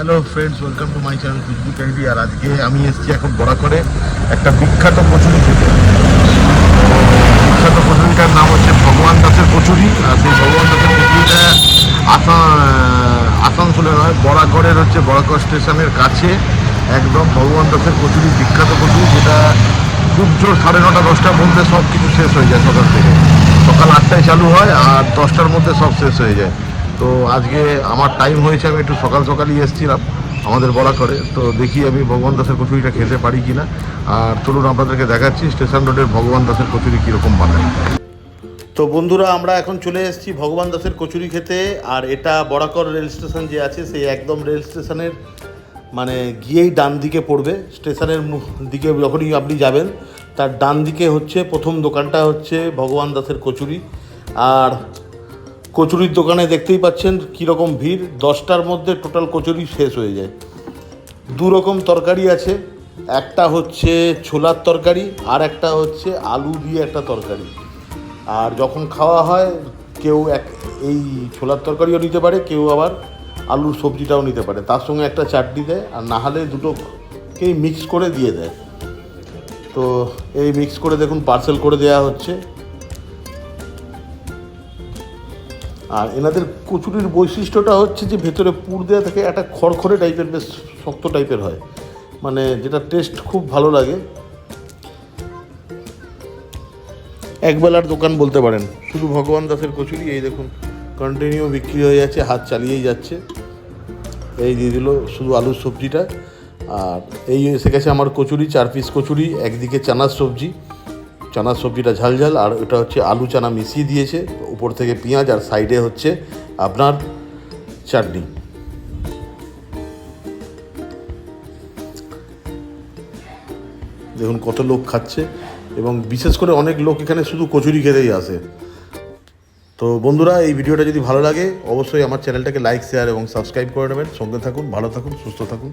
Hello friends welcome to my channel Khushbu candy আর আজকে আমি এসেছি এখন বড়া করে একটা বিখ্যাত কচুরি খেতে। বিখ্যাত কচুরিটার নাম হচ্ছে ভগবান দাসের কচুরি, আর সেই ভগবান দাসের কচুরিটা আসাম আসানসোলে নয় বড়াগড়ের হচ্ছে বড়াগড় স্টেশনের কাছে। একদম ভগবান দাসের কচুরি, বিখ্যাত কচুরি, যেটা খুব জোর সাড়ে নটা, দশটার মধ্যে সব কিছু শেষ হয়ে যায় সকাল থেকে। সকাল আটটায় চালু হয় আর দশটার মধ্যে সব শেষ হয়ে যায়। তো আজকে আমার টাইম হয়েছে, আমি একটু সকাল সকালই এসেছিলাম আমাদের বলা করে তো দেখি আমি ভগবান দাসের কচুরিটা খেতে পারি কি না আর চলুন আপনাদেরকে দেখাচ্ছি, স্টেশন রোডের ভগবান দাসের কচুরি কীরকম বানায়। তো বন্ধুরা, আমরা এখন চলে এসেছি ভগবান দাসের কচুরি খেতে। আর এটা বরাকর রেল স্টেশন যে আছে, সেই একদম রেল স্টেশনের মানে গিয়েই ডান দিকে পড়বে। স্টেশনের দিকে যখনই আপনি যাবেন, তার ডান দিকে হচ্ছে প্রথম দোকানটা হচ্ছে ভগবান দাসের কচুরি। আর কচুরির দোকানে দেখতেই পাচ্ছেন কীরকম ভিড়। দশটার মধ্যে টোটাল কচুরি শেষ হয়ে যায়। দু রকম তরকারি আছে। একটা হচ্ছে ছোলার তরকারি আর একটা হচ্ছে আলু দিয়ে একটা তরকারি। আর যখন খাওয়া হয়, কেউ এক, এই ছোলার তরকারিও নিতে পারে, কেউ আবার আলুর সবজিটাও নিতে পারে। তার সঙ্গে একটা চাটনি দেয় আর না হলে দুটোকেই মিক্স করে দিয়ে দেয়। তো এই মিক্স করে দেখুন পার্সেল করে দেওয়া হচ্ছে। আর এনাদের কচুরির বৈশিষ্ট্যটা হচ্ছে যে ভেতরে পুর দেওয়া থাকে, একটা খড়খড়ে টাইপের বেশ শক্ত টাইপের হয়। মানে যেটা টেস্ট খুব ভালো লাগে। একবেলার দোকান বলতে পারেন। শুধু ভগবান দাসের কচুরি, এই দেখুন কন্টিনিউ বিক্রি হয়ে যাচ্ছে, হাত চালিয়েই যাচ্ছে। এই দিয়ে দিল শুধু আলুর সবজিটা। আর এই এসে গেছে আমার কচুরি, চার পিস কচুরি, একদিকে চানার সবজি। চানার সবজিটা ঝাল ঝাল, আর এটা হচ্ছে আলু চানা মিশিয়ে দিয়েছে। উপর থেকে পেঁয়াজ আর সাইডে হচ্ছে আপনার চাটনি। দেখুন কত লোক খাচ্ছে এবং বিশেষ করে অনেক লোক এখানে শুধু কচুরি খেতেই আসে। তো বন্ধুরা, এই ভিডিওটা যদি ভালো লাগে, অবশ্যই আমার চ্যানেলটাকে লাইক শেয়ার এবং সাবস্ক্রাইব করে নেবেন। সঙ্গে থাকুন, ভালো থাকুন, সুস্থ থাকুন।